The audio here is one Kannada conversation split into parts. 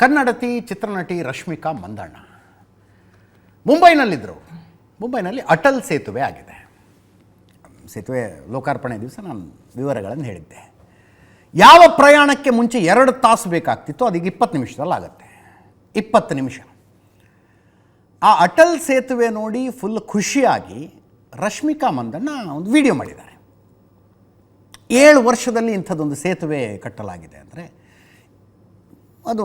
ಕನ್ನಡತಿ ಚಿತ್ರನಟಿ ರಶ್ಮಿಕಾ ಮಂದಣ್ಣ. ಮುಂಬೈನಲ್ಲಿದ್ದರು ಮುಂಬೈನಲ್ಲಿ ಅಟಲ್ ಸೇತುವೆ ಆಗಿದೆ. ಸೇತುವೆ ಲೋಕಾರ್ಪಣೆ ದಿವಸ ನಾನು ವಿವರಗಳನ್ನು ಹೇಳಿದ್ದೆ. ಯಾವ ಪ್ರಯಾಣಕ್ಕೆ ಮುಂಚೆ ಎರಡು ತಾಸು ಬೇಕಾಗ್ತಿತ್ತು ಅದಕ್ಕೆ ಇಪ್ಪತ್ತು ನಿಮಿಷದಲ್ಲಿ ಆಗುತ್ತೆ ಇಪ್ಪತ್ತು ನಿಮಿಷ. ಆ ಅಟಲ್ ಸೇತುವೆ ನೋಡಿ ಫುಲ್ ಖುಷಿಯಾಗಿ ರಶ್ಮಿಕಾ ಮಂದಣ್ಣ ಒಂದು ವಿಡಿಯೋ ಮಾಡಿದ್ದಾರೆ. ಏಳು ವರ್ಷದಲ್ಲಿ ಇಂಥದ್ದೊಂದು ಸೇತುವೆ ಕಟ್ಟಲಾಗಿದೆ ಅಂದರೆ ಅದು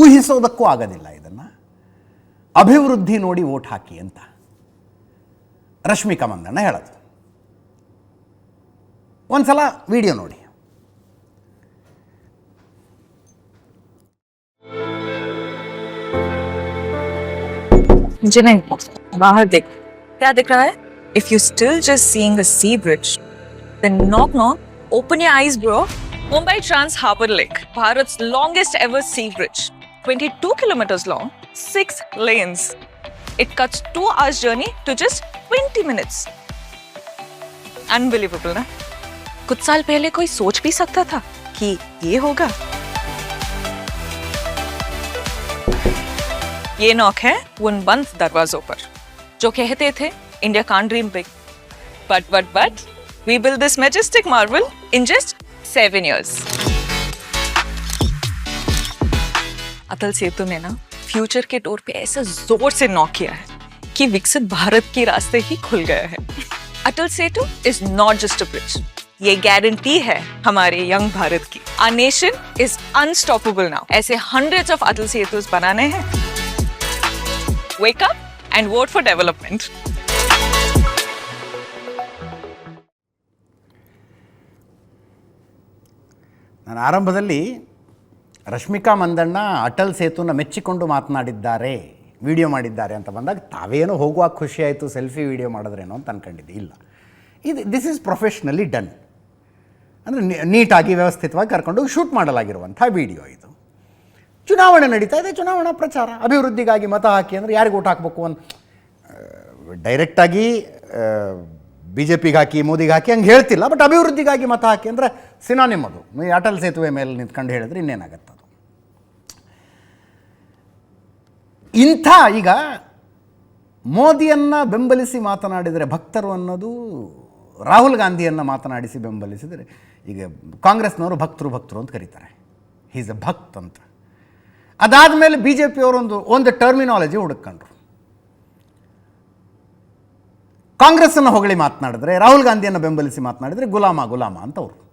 ಊಹಿಸೋದಕ್ಕೂ ಆಗೋದಿಲ್ಲ ಇದನ್ನು ಅಭಿವೃದ್ಧಿ ನೋಡಿ ಓಟ್ ಹಾಕಿ ಅಂತ ರಶ್ಮಿಕಾ ಮಂದಣ್ಣ ಹೇಳೋದು ಒಂದ್ಸಲ ವಿಡಿಯೋ ನೋಡಿ मुझे नहीं बाहर देख क्या दिख रहा है if you still just seeing a sea bridge then knock knock open your eyes bro Mumbai Trans Harbour Lake, Bharat's longest ever sea bridge, 22 kilometers long, 6 lanes. It cuts 2 hours journey to just 20 minutes. Unbelievable ना? कुछ साल पहले कोई सोच भी सकता था कि ये होगा ये नॉक है उन बंद दरवाजों पर जो कहते थे India can't dream big but but but we build this majestic marvel in just seven years Atal Setu ने ना फ्यूचर के डोर पे ऐसा ज़ोर से नॉक किया है कि विकसित भारत के रास्ते ही खुल गया है Atal Setu is not just a bridge ये गारंटी है हमारे यंग भारत की our nation is unstoppable now ऐसे हंड्रेड्स ऑफ़ अटल सेतु बनाने हैं wake up and vote for development. ನಾನು ಆರಂಭದಲ್ಲಿ ರಶ್ಮಿಕಾ ಮಂದಣ್ಣ ಅಟಲ್ ಸೇತುವನ್ನು ಮೆಚ್ಚಿಕೊಂಡು ಮಾತನಾಡಿದ್ದಾರೆ, ವಿಡಿಯೋ ಮಾಡಿದ್ದಾರೆ ಅಂತ ಬಂದಾಗ ತಾವೇನೋ ಹೋಗುವಾಗ ಖುಷಿಯಾಯಿತು ಸೆಲ್ಫಿ ವಿಡಿಯೋ ಮಾಡಿದ್ರೇನೋ ಅಂತ ಅಂದ್ಕೊಂಡಿದ್ದೆ ಇಲ್ಲ. ಇದು ದಿಸ್ ಈಸ್ ಪ್ರೊಫೆಷ್ನಲಿ ಡನ್ ಅಂದರೆ ನೀಟಾಗಿ ವ್ಯವಸ್ಥಿತವಾಗಿ ಕರ್ಕೊಂಡು ಶೂಟ್ ಮಾಡಲಾಗಿರುವಂಥ ವಿಡಿಯೋ ಇದು. ಚುನಾವಣೆ ನಡೀತಾ ಇದೆ, ಚುನಾವಣಾ ಪ್ರಚಾರ. ಅಭಿವೃದ್ಧಿಗಾಗಿ ಮತ ಹಾಕಿ ಅಂದರೆ ಯಾರಿಗೆ ಓಟ್ ಹಾಕಬೇಕು ಅಂತ ಡೈರೆಕ್ಟಾಗಿ ಬಿ ಜೆ ಪಿಗೆ ಹಾಕಿ, ಮೋದಿಗೆ ಹಾಕಿ ಹಂಗೆ ಹೇಳ್ತಿಲ್ಲ ಬಟ್ ಅಭಿವೃದ್ಧಿಗಾಗಿ ಮತ ಹಾಕಿ ಅಂದರೆ ಸಿನಾನಿಮ್ ಅದು. ಈ ಅಟಲ್ ಸೇತುವೆ ಮೇಲೆ ನಿಂತ್ಕೊಂಡು ಹೇಳಿದ್ರೆ ಇನ್ನೇನಾಗತ್ತೆ ಅದು. ಇಂಥ ಈಗ ಮೋದಿಯನ್ನು ಬೆಂಬಲಿಸಿ ಮಾತನಾಡಿದರೆ ಭಕ್ತರು ಅನ್ನೋದು ರಾಹುಲ್ ಗಾಂಧಿಯನ್ನು ಮಾತನಾಡಿಸಿ ಬೆಂಬಲಿಸಿದರೆ ಈಗ ಕಾಂಗ್ರೆಸ್ನವರು ಭಕ್ತರು ಭಕ್ತರು ಅಂತ ಕರೀತಾರೆ. ಈಸ್ ಎ ಭಕ್ತ್ ಅಂತ. ಅದಾದಮೇಲೆ ಬಿ ಜೆ ಪಿಯವರೊಂದು ಒಂದು ಟರ್ಮಿನಾಲಜಿ ಹುಡುಕೊಂಡ್ರು ಕಾಂಗ್ರೆಸ್ಸನ್ನು ಹೊಗಳಿ ಮಾತನಾಡಿದ್ರೆ, ರಾಹುಲ್ ಗಾಂಧಿಯನ್ನು ಬೆಂಬಲಿಸಿ ಮಾತನಾಡಿದರೆ ಗುಲಾಮ ಗುಲಾಮ ಅಂತ ಅವರು.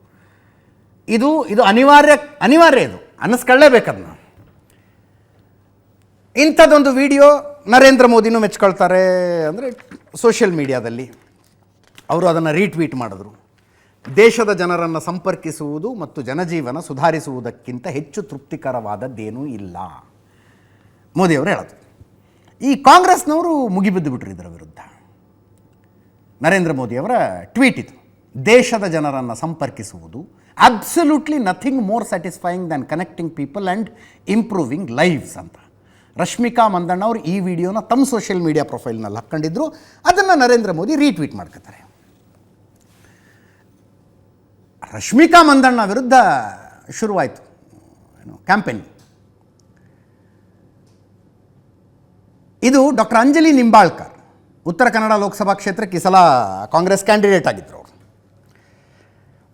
ಇದು ಇದು ಅನಿವಾರ್ಯ ಅನಿವಾರ್ಯ ಇದು. ಅನ್ನಿಸ್ಕೊಳ್ಳೇಬೇಕದನ್ನ ಇಂಥದ್ದೊಂದು ವಿಡಿಯೋ ನರೇಂದ್ರ ಮೋದಿನೂ ಮೆಚ್ಕೊಳ್ತಾರೆ ಅಂದರೆ ಸೋಷಿಯಲ್ ಮೀಡಿಯಾದಲ್ಲಿ. ಅವರು ಅದನ್ನು ರೀಟ್ವೀಟ್ ಮಾಡಿದ್ರು. ದೇಶದ ಜನರನ್ನು ಸಂಪರ್ಕಿಸುವುದು ಮತ್ತು ಜನಜೀವನ ಸುಧಾರಿಸುವುದಕ್ಕಿಂತ ಹೆಚ್ಚು ತೃಪ್ತಿಕರವಾದದ್ದೇನೂ ಇಲ್ಲ. ಮೋದಿಯವರು ಹೇಳೋದು. ಈ ಕಾಂಗ್ರೆಸ್ನವರು ಮುಗಿಬಿದ್ದು ಬಿಟ್ರು ಇದರ ವಿರುದ್ಧ. ನರೇಂದ್ರ ಮೋದಿಯವರ ಟ್ವೀಟ್ ಇದು. ದೇಶದ ಜನರನ್ನು ಸಂಪರ್ಕಿಸುವುದು absolutely nothing more satisfying than connecting people and improving lives ಅಂತ. ರಶ್ಮಿಕಾ ಮಂದಣ್ಣ ಅವರು ಈ ವಿಡಿಯೋನ ತಮ್ಮ ಸೋಷಿಯಲ್ ಮೀಡಿಯಾ ಪ್ರೊಫೈಲ್ನಲ್ಲಿ ಹಾಕ್ಕೊಂಡಿದ್ರು. ಅದನ್ನು ನರೇಂದ್ರ ಮೋದಿ ರೀಟ್ವೀಟ್ ಮಾಡ್ಕೋತಾರೆ. ರಶ್ಮಿಕಾ ಮಂದಣ್ಣ ವಿರುದ್ಧ ಶುರುವಾಯಿತು. ಏನು ಕ್ಯಾಂಪೇನ್ ಇದು ಡಾಕ್ಟರ್ ಅಂಜಲಿ ನಿಂಬಾಳ್ಕರ್. ಉತ್ತರ ಕನ್ನಡ ಲೋಕಸಭಾ ಕ್ಷೇತ್ರಕ್ಕೆ ಈ ಸಲ ಕಾಂಗ್ರೆಸ್ ಕ್ಯಾಂಡಿಡೇಟ್ ಆಗಿದ್ದರು ಅವರು.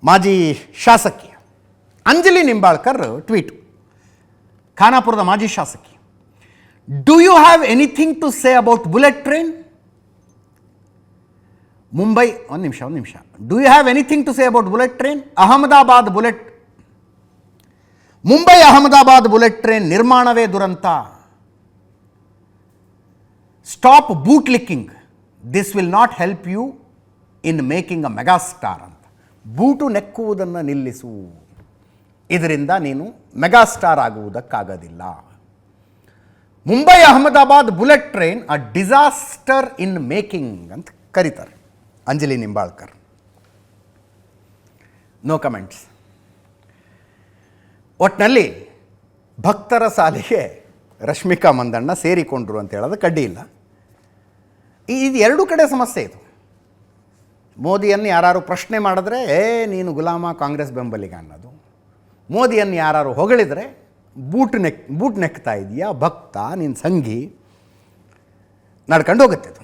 ಮಾಜಿ ಶಾಸಕಿ ಅಂಜಲಿ ನಿಂಬಾಳ್ಕರ್ ಟ್ವೀಟ್. ಖಾನಾಪುರದ ಮಾಜಿ ಶಾಸಕಿ do you have anything to say about bullet train Mumbai, ಒಂದು ನಿಮಿಷ ಒಂದು ನಿಮಿಷ. Do you have anything to say about bullet train Ahmedabad bullet Mumbai Ahmedabad bullet train ನಿರ್ಮಾಣವೇ ದುರಂತ. Stop boot licking this will not help you in making a megastar ಅಂತ. ಬೂಟು ನೆಕ್ಕುವುದನ್ನು ನಿಲ್ಲಿಸು. ಇದರಿಂದ ನೀನು megastar ಆಗುವುದಕ್ಕಾಗೋದಿಲ್ಲ. Mumbai Ahmedabad bullet train a disaster in making ಅಂತ ಕರೀತಾರೆ. ಅಂಜಲಿ ನಿಂಬಾಳ್ಕರ್. ನೋ ಕಮೆಂಟ್ಸ್ ಒಟ್ಟಿನಲ್ಲಿ ಭಕ್ತರ ಸಾಲಿಗೆ ರಶ್ಮಿಕಾ ಮಂದಣ್ಣ ಸೇರಿಕೊಂಡ್ರು ಅಂತ ಹೇಳೋದು ಇಲ್ಲ. ಇದು ಎರಡೂ ಕಡೆ ಸಮಸ್ಯೆ ಇದು. ಮೋದಿಯನ್ನು ಯಾರು ಪ್ರಶ್ನೆ ಮಾಡಿದ್ರೆ, ಏ, ನೀನು ಗುಲಾಮ ಕಾಂಗ್ರೆಸ್ ಬೆಂಬಲಿಗ ಅನ್ನೋದು. ಮೋದಿಯನ್ನು ಯಾರು ಹೊಗಳಿದರೆ, ಬೂಟ್ ನೆಕ್ ಬೂಟ್ ನೆಕ್ತಾ ಇದೆಯಾ, ಭಕ್ತ ನಿನ್ನ ಸಂಗಿ. ನಡ್ಕೊಂಡು ಹೋಗುತ್ತೆ ಅದು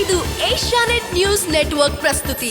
ಇದು ಏಷ್ಯಾನೆಟ್ ನ್ಯೂಸ್ ನೆಟ್ವರ್ಕ್ ಪ್ರಸ್ತುತಿ.